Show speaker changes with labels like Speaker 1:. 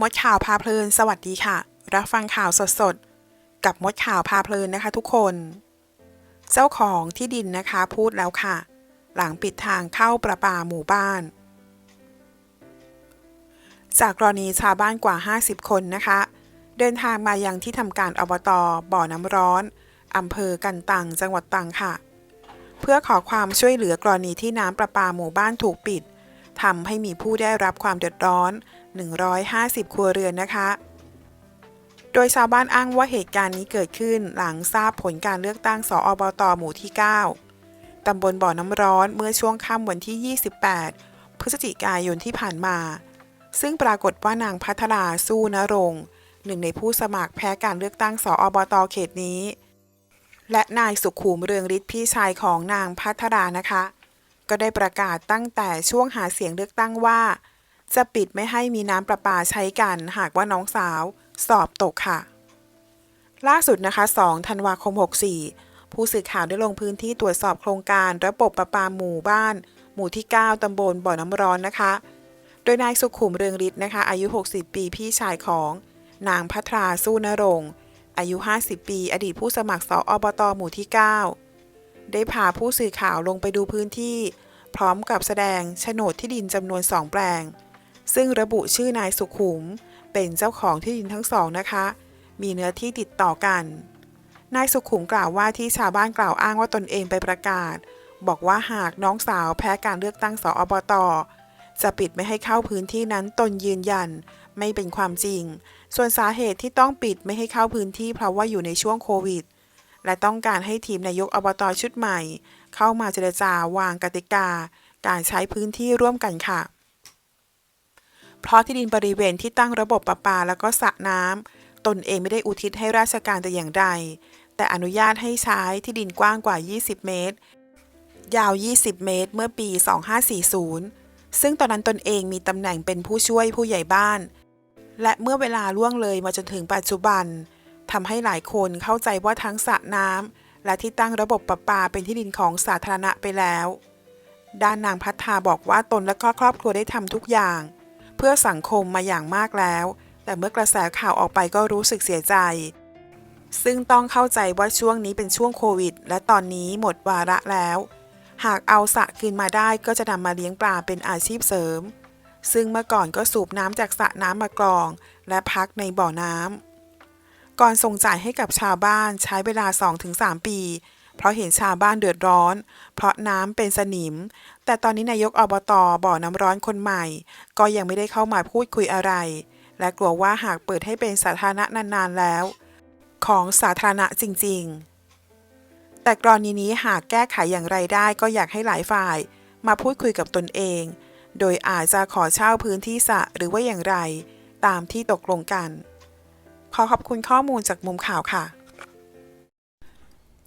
Speaker 1: มดข่าวพาเพลิน สวัสดีค่ะ รับฟังข่าวสดๆ กับมดข่าวพาเพลินนะคะทุกคน เจ้าของที่ดินนะคะพูดแล้วค่ะ หลังปิดทางเข้าประปาหมู่บ้าน จากกรณีชาวบ้านกว่า 50 คนนะคะ เดินทางมายังที่ทำการอบตบ่อน้ำร้อนอำเภอกันตังจังหวัดตังค่ะ เพื่อขอความช่วยเหลือกรณีที่น้ำประปาหมู่บ้านถูกปิดทำให้มีผู้ได้รับความเดือดร้อน 150 ครัวเรือนนะคะ โดยชาวบ้านอ้างว่าเหตุการณ์นี้เกิดขึ้นหลังทราบผลการเลือกตั้งสอบตหมู่ที่ 9 ตำบลบ่อน้ำร้อนเมื่อช่วงค่ำวันที่ 28 พฤศจิกายนที่ผ่านมา ซึ่งปรากฏว่านางพัทราสู้นรงค์หนึ่งในผู้สมัครแพ้การเลือกตั้งสอบตเขตนี้ และนายสุขุมเรืองฤทธิ์พี่ชายของนางพัทรานะคะ ก็ได้ประกาศตั้งแต่ช่วงหาเสียงเลือกตั้งว่า จะปิดไม่ให้มีน้ำประปาใช้กัน หากว่าน้องสาวสอบตกค่ะ ล่าสุดนะคะ 2 ธันวาคม 64 ผู้สื่อข่าวได้ลงพื้นที่ตรวจสอบโครงการระบบประปาหมู่บ้าน หมู่ที่ 9 ตำบลบ่อน้ำร้อนนะคะ โดยนายสุขุมเรืองฤทธิ์นะคะ อายุ 60 ปีพี่ชายของนางพัทราสู้นรงค์อายุ 50 ปี อดีตผู้สมัครสออบตหมู่ที่ 9 ได้พาผู้สื่อข่าวลงไปดูพื้นที่ พร้อมกับแสดงโฉนดที่ดินจำนวนสองแปลง ซึ่งระบุชื่อนายสุขุม เป็นเจ้าของที่ดินทั้งสองนะคะ มีเนื้อที่ติดต่อกัน นายสุขุมกล่าวว่าที่ชาวบ้านกล่าวอ้างว่าตนเองไปประกาศ บอกว่าหากน้องสาวแพ้การเลือกตั้งสอบตจะปิดไม่ให้เข้าพื้นที่นั้นตนยืนยัน ไม่เป็นความจริง ส่วนสาเหตุที่ต้องปิดไม่ให้เข้าพื้นที่เพราะว่าอยู่ในช่วงโควิด และต้องการให้ทีมนายกอบตชุดใหม่ เข้ามาเจรจาวางกติกา การใช้พื้นที่ร่วมกันค่ะ เพราะที่ดินบริเวณที่ตั้งระบบประปาแล้วก็สระน้ำตนเองไม่ได้อุทิศให้ราชการแต่อย่างใด แต่อนุญาตให้ใช้ที่ดินกว้างกว่า 20 เมตร ยาว 20 เมตร เมื่อปี 2540 ซึ่งตอนนั้นตนเองมีตำแหน่งเป็นผู้ช่วยผู้ใหญ่บ้าน และเมื่อเวลาล่วงเลยมาจนถึงปัจจุบันทำให้หลายคนเข้าใจว่าทั้งสระน้ำและที่ตั้งระบบประปาเป็นที่ดินของสาธารณะไปแล้ว ด้านนางพัฒนาบอกว่าตนและก็ครอบครัวได้ทำทุกอย่าง เพื่อสังคมมาอย่างมากแล้ว แต่เมื่อกระแสข่าวออกไปก็รู้สึกเสียใจ ซึ่งต้องเข้าใจว่าช่วงนี้เป็นช่วงโควิด และตอนนี้หมดวาระแล้ว หากเอาสระคืนมาได้ก็จะนำมาเลี้ยงปลาเป็นอาชีพเสริม ซึ่งเมื่อก่อนก็สูบน้ำจากสระน้ำมากรอง และพักในบ่อน้ำก่อนส่งจ่ายให้กับชาวบ้านใช้เวลา 2-3 ปี เพราะเห็นชาวบ้านเดือดร้อน เพราะน้ำเป็นสนิม แต่ตอนนี้นายกอบตบ่อน้ำร้อนคนใหม่ ก็ยังไม่ได้เข้ามาพูดคุยอะไร และกลัวว่าหากเปิดให้เป็นสาธารณะนานๆแล้ว ของสาธารณะจริง ๆ แต่กรณีนี้หากแก้ไขอย่างไรได้ก็อยากให้หลายฝ่าย มาพูดคุยกับตนเอง โดยอาจจะขอเช่าพื้นที่สระหรือว่าอย่างไร ตามที่ตกลงกัน ขอขอบคุณข้อมูลจากมุมข่าวค่ะ